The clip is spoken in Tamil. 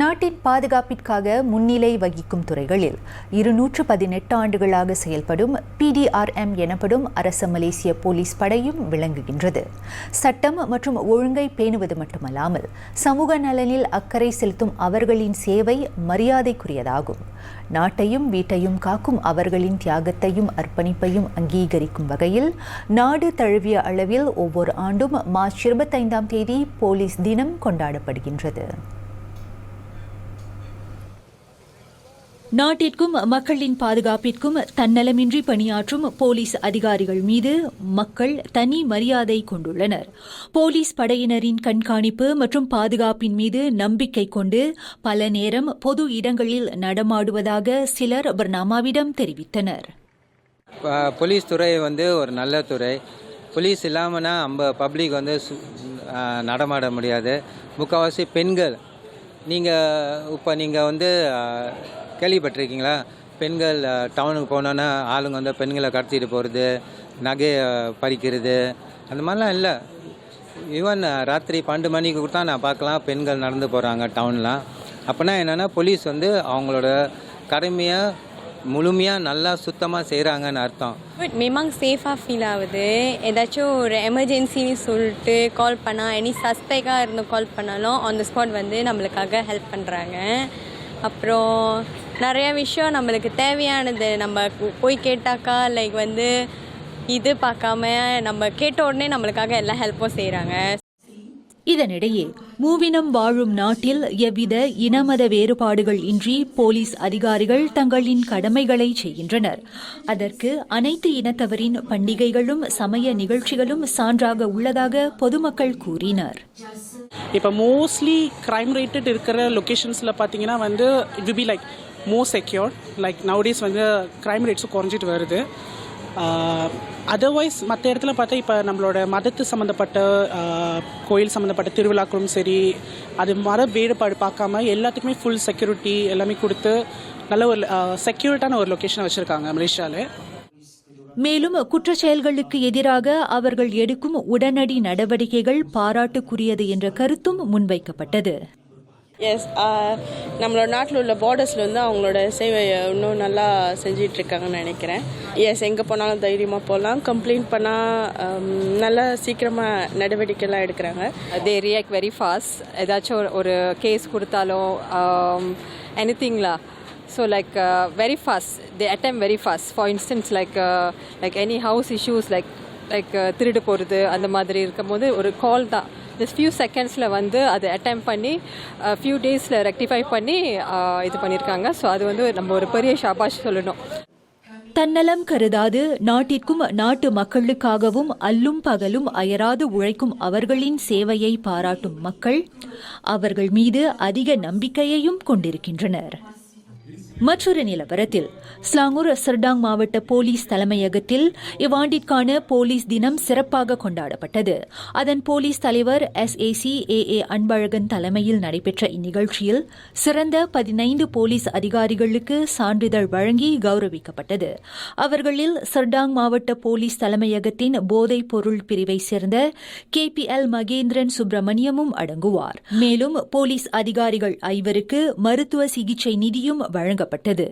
நாட்டின் பாதுகாப்பிற்காக முன்னிலை வகிக்கும் துறைகளில் இருநூற்று பதினெட்டு ஆண்டுகளாக செயல்படும் பிடிஆர்எம் எனப்படும் அரச மலேசிய போலீஸ் படையும் விளங்குகின்றது. சட்டம் மற்றும் ஒழுங்கை பேணுவது மட்டுமல்லாமல் சமூக நலனில் அக்கறை செலுத்தும் அவர்களின் சேவை மரியாதைக்குரியதாகும். நாட்டையும் வீட்டையும் காக்கும் அவர்களின் தியாகத்தையும் அர்ப்பணிப்பையும் அங்கீகரிக்கும் வகையில் நாடு தழுவிய அளவில் ஒவ்வொரு ஆண்டும் மார்ச் இருபத்தைந்தாம் தேதி போலீஸ் தினம் கொண்டாடப்படுகின்றது. நாட்டிற்கும் மக்களின் பாதுகாப்பிற்கும் தன்னலமின்றி பணியாற்றும் போலீஸ் அதிகாரிகள் மீது மக்கள் தனி மரியாதை கொண்டுள்ளனர். போலீஸ் படையினரின் கண்காணிப்பு மற்றும் பாதுகாப்பின் மீது நம்பிக்கை கொண்டு பல நேரம் பொது இடங்களில் நடமாடுவதாக சிலர் பர்னாமாவிடம் தெரிவித்தனர். போலீஸ் துறை வந்து ஒரு நல்ல துறை. போலீஸ் இல்லாமல்னா நம்ம பப்ளிக் வந்து சு- நடமாட முடியாது. முக்கால்வாசி பெண்கள். நீங்கள் இப்போ நீங்கள் வந்து கேள்விப்பட்டிருக்கீங்களா? பெண்கள் டவுனுக்கு போனோன்னா ஆளுங்க வந்து பெண்களை கடத்திட்டு போகிறது நகையை பறிக்கிறது அந்த மாதிரிலாம் இல்லை. ஈவன் ராத்திரி பன்னெண்டு மணிக்கு கொடுத்தா நான் பார்க்கலாம் பெண்கள் நடந்து போகிறாங்க டவுன்லாம் அப்போனா என்னென்னா போலீஸ் வந்து அவங்களோட கடமையை முழுமையாக நல்லா சுத்தமாக செய்கிறாங்கன்னு அர்த்தம். பட் memang சேஃபாக ஃபீல் ஆகுது. ஏதாச்சும் ஒரு எமர்ஜென்சின்னு சொல்லிட்டு கால் பண்ணால் எனி சஸ்பெக்டாக இருந்து கால் பண்ணாலும் ஆன் த ஸ்பாட் வந்து நம்மளுக்காக ஹெல்ப் பண்ணுறாங்க அப்புறம் நிறைய விஷயம் நம்மளுக்கு தேவையானது. நம்ம போய் கேட்டாக்கா லைக் வந்து இது பார்க்காம நம்ம கேட்ட உடனே நம்மளுக்காக எல்லா ஹெல்ப்பும் செய்கிறாங்க இதனிடையே மூவினம் வாழும் நாட்டில் எவ்வித இனமத வேறுபாடுகள் இன்றி போலீஸ் அதிகாரிகள் தங்களின் கடமைகளை செய்கின்றனர். அதற்கு அனைத்து இனத்தவரின் பண்டிகைகளும் சமய நிகழ்ச்சிகளும் சான்றாக உள்ளதாக பொதுமக்கள் கூறினர். இப்போ மோஸ்ட்லி க்ரைம் ரேட்டட் இருக்கிற லொக்கேஷன்ஸில் பார்த்தீங்கன்னா வந்து it will be like more secure like nowadays வந்து க்ரைம் ரேட்ஸும் குறைஞ்சிட்டு வருது. Uh, அதர்வைஸ் மற்ற இடத்துல பார்த்தா இப்போ நம்மளோட மதத்து சம்மந்தப்பட்ட uh, கோயில் சம்மந்தப்பட்ட திருவிழாக்களும் சரி அது மத வேறுபாடு பார்க்காம எல்லாத்துக்குமே ஃபுல் செக்யூரிட்டி எல்லாமே கொடுத்து நல்ல ஒரு uh, செக்யூரிட்டான ஒரு லொக்கேஷனை வச்சுருக்காங்க மலேசியாவில் மேலும் குற்றச்செயல்களுக்கு எதிராக அவர்கள் எடுக்கும் உடனடி நடவடிக்கைகள் பாராட்டுக்குரியது என்ற கருத்தும் முன்வைக்கப்பட்டது. எஸ் uh, நம்மளோட நாட்டில் உள்ள பார்டர்ஸில் வந்து அவங்களோட சேவையை இன்னும் நல்லா செஞ்சிகிட்ருக்காங்கன்னு நினைக்கிறேன். எஸ் எங்கே போனாலும் தைரியமாக போகலாம் கம்ப்ளைண்ட் பண்ணால் um, நல்லா சீக்கிரமாக நடவடிக்கைலாம் எடுக்கிறாங்க. தே ரியாக்ட் வெரி ஃபாஸ்ட் ஏதாச்சும் ஒரு- ஒரு கேஸ் கொடுத்தாலும் any திங்லா so like very fast they attempt very fast for instance like like any house issues like like திருடு போகிறது அந்த மாதிரி இருக்கும்போது ஒரு கால் தான். ஜஸ்ட் ஃபியூ செகண்ட்ஸில் வந்து அதை அட்டம் பண்ணி ஃபியூ டேஸில் ரெக்டிஃபை பண்ணி இது பண்ணியிருக்காங்க ஸோ அது வந்து நம்ம ஒரு பெரிய ஷாபாஷ் சொல்லணும். தன்னலம் கருதாது நாட்டிற்கும் நாட்டு மக்களுக்காகவும் அல்லும் பகலும் அயராது உழைக்கும் அவர்களின் சேவையை பாராட்டும் மக்கள் அவர்கள் மீது அதிக நம்பிக்கையையும் கொண்டிருக்கின்றனர். மற்றொரு நிலவரத்தில் ஸ்லாங்கூர் சர்டாங் மாவட்ட போலீஸ் தலைமையகத்தில் இவ்வாண்டிற்கான போலீஸ் தினம் சிறப்பாக கொண்டாடப்பட்டது. அதன் போலீஸ் தலைவர் S A C A A Anbazhagan தலைமையில் நடைபெற்ற இந்நிகழ்ச்சியில் சிறந்த பதினைந்து போலீஸ் அதிகாரிகளுக்கு சான்றிதழ் வழங்கி கௌரவிக்கப்பட்டது. அவர்களில் சர்டாங் மாவட்ட போலீஸ் தலைமையகத்தின் போதைப் பொருள் பிரிவை சேர்ந்த கே பி எல் மகேந்திரன் சுப்பிரமணியமும் அடங்குவார். மேலும் போலீஸ் அதிகாரிகள் ஐவருக்கு மருத்துவ சிகிச்சை நிதியும் வழங்கப்பட்டது.